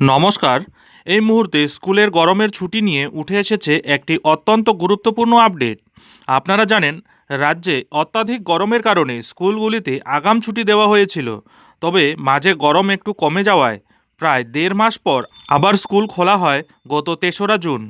নমস্কার। এই মুহূর্তে স্কুলের গরমের ছুটি নিয়ে উঠে এসেছে একটি অত্যন্ত গুরুত্বপূর্ণ আপডেট। আপনারা জানেন, রাজ্যে অত্যাধিক গরমের কারণে স্কুলগুলিতে আগাম ছুটি দেওয়া হয়েছিল। তবে মাঝে গরম একটু কমে যাওয়ায় প্রায় দেড় মাস পর আবার স্কুল খোলা হয় গত তেসরা জুন।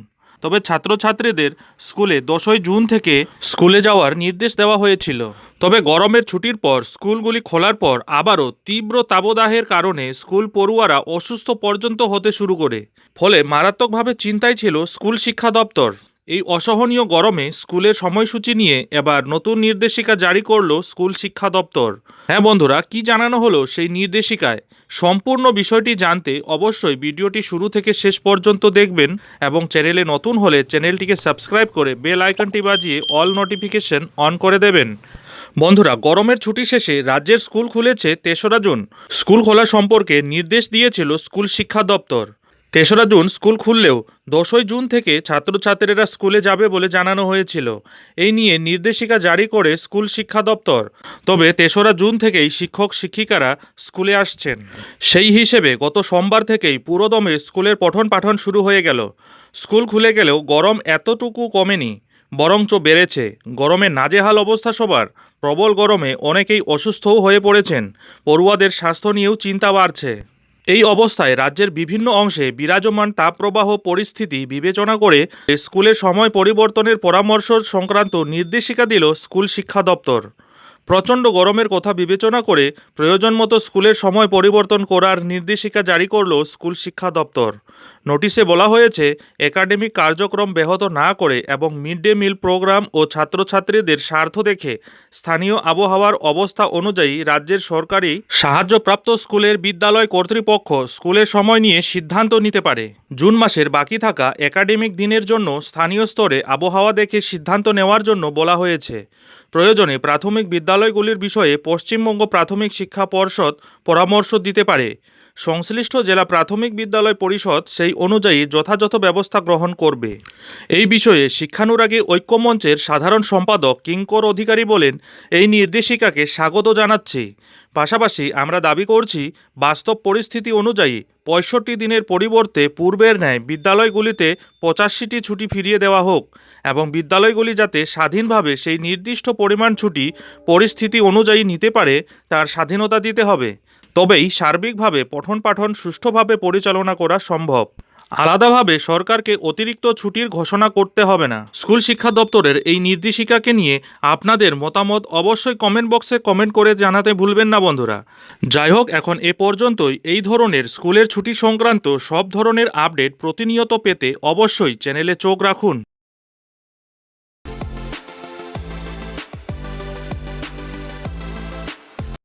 তবে ছাত্রছাত্রীদের স্কুলে দশই জুন থেকে স্কুলে যাওয়ার নির্দেশ দেওয়া হয়েছিল। তবে গরমের ছুটির পর স্কুলগুলি খোলার পর আবারও তীব্র তাবদাহের কারণে স্কুল পড়ুয়ারা অসুস্থ পর্যন্ত হতে শুরু করে। ফলে মারাত্মকভাবে চিন্তায় ছিল স্কুল শিক্ষা দপ্তর। এই অসহনীয় গরমে স্কুলের সময়সূচি নিয়ে এবার নতুন নির্দেশিকা জারি করল স্কুল শিক্ষা দপ্তর। হ্যাঁ বন্ধুরা, কি জানানো হলো সেই নির্দেশিকায়? সম্পূর্ণ বিষয়টি জানতে অবশ্যই ভিডিওটি শুরু থেকে শেষ পর্যন্ত দেখবেন এবং চ্যানেলে নতুন হলে চ্যানেলটিকে সাবস্ক্রাইব করে বেল আইকনটি বাজিয়ে অল নোটিফিকেশন অন করে দেবেন। বন্ধুরা, গরমের ছুটি শেষে রাজ্যের স্কুল খুলেছে তেসরা জুন। স্কুল খোলা সম্পর্কে নির্দেশ দিয়েছিল স্কুল শিক্ষা দপ্তর। তেসরা জুন স্কুল খুললেও দশই জুন থেকে ছাত্রছাত্রীরা স্কুলে যাবে বলে জানানো হয়েছিল। এই নিয়ে নির্দেশিকা জারি করে স্কুল শিক্ষা দপ্তর। তবে তেসরা জুন থেকেই শিক্ষক শিক্ষিকারা স্কুলে আসছেন। সেই হিসেবে গত সোমবার থেকেই পুরোদমে স্কুলের পঠন পাঠন শুরু হয়ে গেল। স্কুল খুলে গেলেও গরম এতটুকু কমেনি, বরঞ্চ বেড়েছে। গরমে নাজেহাল অবস্থা সবার। প্রবল গরমে অনেকেই অসুস্থও হয়ে পড়েছেন। পড়ুয়াদের স্বাস্থ্য নিয়েও চিন্তা বাড়ছে। এই অবস্থায় রাজ্যের বিভিন্ন অংশে বিরাজমান তাপপ্রবাহ পরিস্থিতি বিবেচনা করে স্কুলের সময় পরিবর্তনের পরামর্শ সংক্রান্ত নির্দেশিকা দিল স্কুল শিক্ষা দপ্তর। প্রচণ্ড গরমের কথা বিবেচনা করে প্রয়োজন মতো স্কুলের সময় পরিবর্তন করার নির্দেশিকা জারি করল স্কুল শিক্ষা দপ্তর। নোটিশে বলা হয়েছে, একাডেমিক কার্যক্রম ব্যাহত না করে এবং মিড ডে মিল প্রোগ্রাম ও ছাত্রছাত্রীদের স্বার্থ দেখে স্থানীয় আবহাওয়ার অবস্থা অনুযায়ী রাজ্যের সরকারি সাহায্যপ্রাপ্ত স্কুলের বিদ্যালয় কর্তৃপক্ষ স্কুলের সময় নিয়ে সিদ্ধান্ত নিতে পারে। জুন মাসের বাকি থাকা একাডেমিক দিনের জন্য স্থানীয় স্তরে আবহাওয়া দেখে সিদ্ধান্ত নেওয়ার জন্য বলা হয়েছে। প্রয়োজনে প্রাথমিক বিদ্যালয়গুলির বিষয়ে পশ্চিমবঙ্গ প্রাথমিক শিক্ষা পর্ষদ পরামর্শ দিতে পারে। সংশ্লিষ্ট জেলা প্রাথমিক বিদ্যালয় পরিষদ সেই অনুযায়ী যথাযথ ব্যবস্থা গ্রহণ করবে। এই বিষয়ে শিক্ষানুরাগী ঐক্যমঞ্চের সাধারণ সম্পাদক কিঙ্কর অধিকারী বলেন, এই নির্দেশিকাকে স্বাগত জানাচ্ছি। পাশাপাশি আমরা দাবি করছি, বাস্তব পরিস্থিতি অনুযায়ী পঁয়ষট্টি দিনের পরিবর্তে পূর্বের ন্যায় বিদ্যালয়গুলিতে পঁচাশিটি ছুটি ফিরিয়ে দেওয়া হোক এবং বিদ্যালয়গুলি যাতে স্বাধীনভাবে সেই নির্দিষ্ট পরিমাণ ছুটি পরিস্থিতি অনুযায়ী নিতে পারে, তার স্বাধীনতা দিতে হবে। তবেই সার্বিকভাবে পঠন পাঠন সুষ্ঠুভাবে পরিচালনা করা সম্ভব। আলাদাভাবে সরকারকে অতিরিক্ত ছুটির ঘোষণা করতে হবে না। স্কুল শিক্ষা দপ্তরের এই নির্দেশিকাকে নিয়ে আপনাদের মতামত অবশ্যই কমেন্ট বক্সে কমেন্ট করে জানাতে ভুলবেন না বন্ধুরা। যাই হোক, এখন এ পর্যন্তই। এই ধরনের স্কুলের ছুটি সংক্রান্ত সব ধরনের আপডেট প্রতিনিয়ত পেতে অবশ্যই চ্যানেলে চোখ রাখুন।